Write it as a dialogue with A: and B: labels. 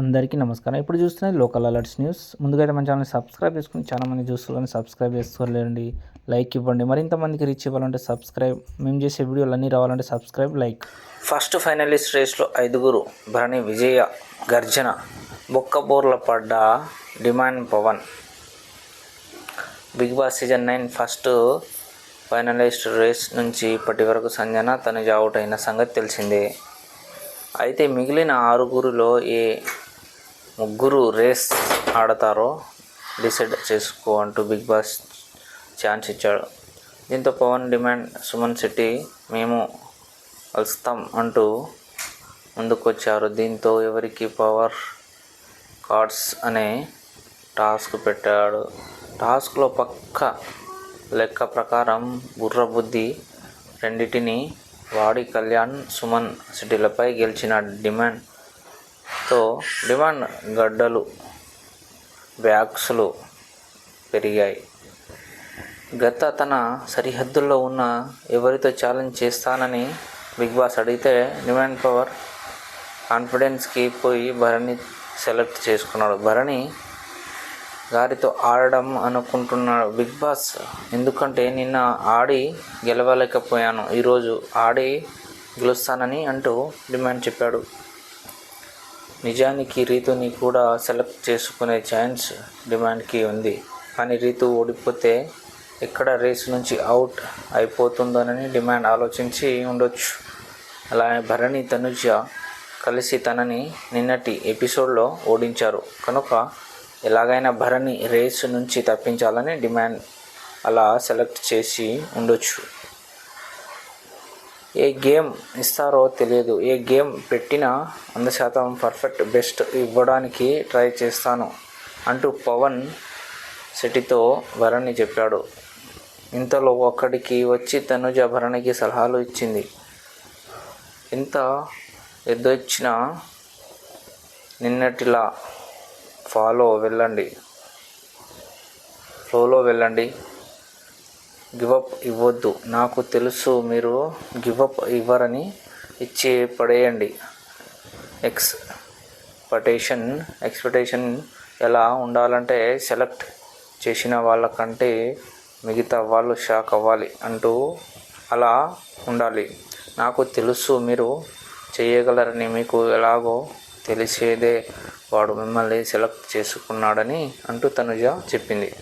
A: అందరికీ నమస్కారం. ఇప్పుడు చూస్తున్నది లోకల్ అలర్ట్స్ న్యూస్. ముందుగా అయితే మన ఛానల్ సబ్స్క్రైబ్ చేసుకుని చాలా మంది చూస్తున్నారని సబ్స్క్రైబ్ చేసుకోలేండి లైక్ ఇవ్వండి. మరింత మందికి రీచ్ ఇవ్వాలంటే సబ్స్క్రైబ్. మేము చేసే వీడియోలు అన్నీ రావాలంటే సబ్స్క్రైబ్ లైక్. ఫస్ట్ ఫైనలిస్ట్ రేస్లో ఐదుగురు. భరణి విజయ గర్జన. బొక్కబోర్ల పడ్డ demon Pavan. Bigg Boss season nine first finalist race నుంచి ఇప్పటి వరకు సంజన తనుజ అవుట్ అయిన సంగతి తెలిసిందే. అయితే మిగిలిన ఆరుగురిలో ఏ ముగ్గురు రేస్ ఆడతారో డిసైడ్ చేసుకో అంటూ బిగ్ బాస్ ఛాన్స్ ఇచ్చాడు. దీంతో పవన్ డిమాండ్ సుమన్ శెట్టి మేము కలుస్తాం అంటూ ముందుకొచ్చారు. దీంతో ఎవరికి పవర్ కార్డ్స్ అనే టాస్క్ పెట్టాడు. టాస్క్లో పక్క లెక్క ప్రకారం బుర్రబుద్ధి రెండింటిని రెండిటిని వాడి కళ్యాణ్ సుమన్ సిటీలపై గెలిచిన డిమాండ్ తో డిమాండ్ గడ్డలు బ్యాగ్స్లు పెరిగాయి. గత తన సరిహద్దుల్లో ఉన్న ఎవరితో ఛాలెంజ్ చేస్తానని బిగ్ బాస్ అడిగితే డిమాండ్ పవర్ కాన్ఫిడెన్స్కి పోయి భరణి సెలెక్ట్ చేసుకున్నాడు. భరణి గారితో ఆడడం అనుకుంటున్నాడు. బిగ్ బాస్ ఎందుకంటే నిన్న ఆడి గెలవలేకపోయాను. ఈరోజు ఆడి గెలుస్తానని అంటూ డిమాండ్ చెప్పాడు. నిజానికి రీతుని కూడా సెలెక్ట్ చేసుకునే ఛాన్స్ డిమాండ్కి ఉంది. కానీ రీతు ఓడిపోతే ఎక్కడ రేస్ నుంచి అవుట్ అయిపోతుందోనని డిమాండ్ ఆలోచించి ఉండొచ్చు. అలానే భరణి తనుజ కలిసి తనని నిన్నటి ఎపిసోడ్లో ఓడించారు. కనుక ఎలాగైనా భరణి రేస్ నుంచి తప్పించాలని డిమాండ్ అలా సెలెక్ట్ చేసి ఉండొచ్చు. ఏ గేమ్ ఇస్తారో తెలియదు. ఏ గేమ్ పెట్టినా వంద శాతం పర్ఫెక్ట్ బెస్ట్ ఇవ్వడానికి ట్రై చేస్తాను అంటూ పవన్ శెట్టితో భరణి చెప్పాడు. ఇంతలో ఒక్కడికి వచ్చి తనుజ భరణికి సలహాలు ఇచ్చింది. ఎంత ఎద్దొచ్చినా నిన్నటిలా ఫాలో వెళ్ళండి. ఫ్లోలో వెళ్ళండి. గివప్ ఇవ్వద్దు. నాకు తెలుసు మీరు గివప్ ఇవ్వరని ఇచ్చి పడేయండి ఎక్స్పెక్టేషన్ ఎక్స్పెక్టేషన్ ఎలా ఉండాలంటే సెలెక్ట్ చేసిన వాళ్ళకంటే మిగతా వాళ్ళు షాక్ అవ్వాలి అంటూ అలా ఉండాలి. నాకు తెలుసు మీరు చేయగలరని మీకు ఎలాగో తెలిసేదే. వాడు మిమ్మల్ని సెలెక్ట్ చేసుకున్నాడని అంటూ తనుజ చెప్పింది.